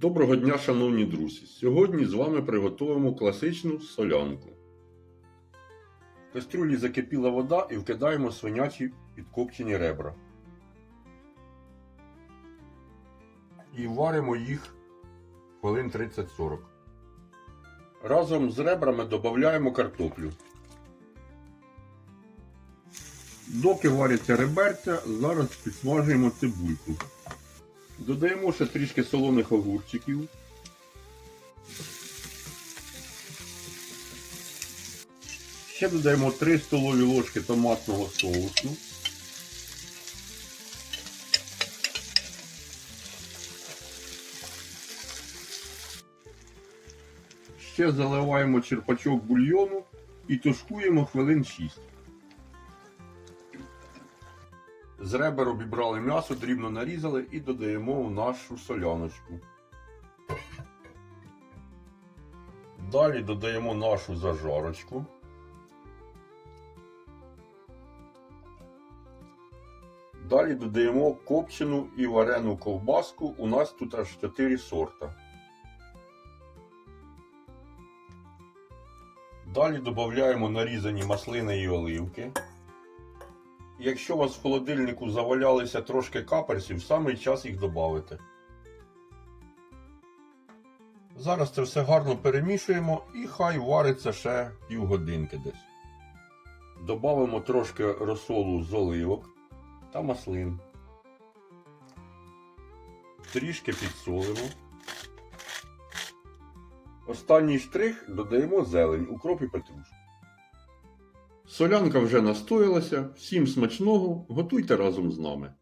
Доброго дня, шановні друзі! Сьогодні з вами приготуємо класичну солянку. В кастрюлі закипіла вода і вкидаємо свинячі підкопчені ребра. І варимо їх хвилин 30-40. Разом з ребрами додаємо картоплю. Доки варяться реберця, зараз підсмажуємо цибульку. Додаємо ще трішки солоних огурчиків. Ще додаємо 3 столові ложки томатного соусу. Ще заливаємо черпачок бульйону і тушкуємо хвилин 6. З ребер обібрали м'ясо, дрібно нарізали і додаємо в нашу соляночку. Далі додаємо нашу зажарочку. Далі додаємо копчену і варену ковбаску. У нас тут аж 4 сорта. Далі додаємо нарізані маслини і оливки. Якщо у вас в холодильнику завалялися трошки каперсів, саме час їх додати. Зараз це все гарно перемішуємо і хай вариться ще півгодинки десь. Добавимо трошки розсолу з оливок та маслин. Трішки підсолимо. Останній штрих додаємо зелень, укроп і петрушку. Солянка вже настоялася. Всім смачного, готуйте разом з нами.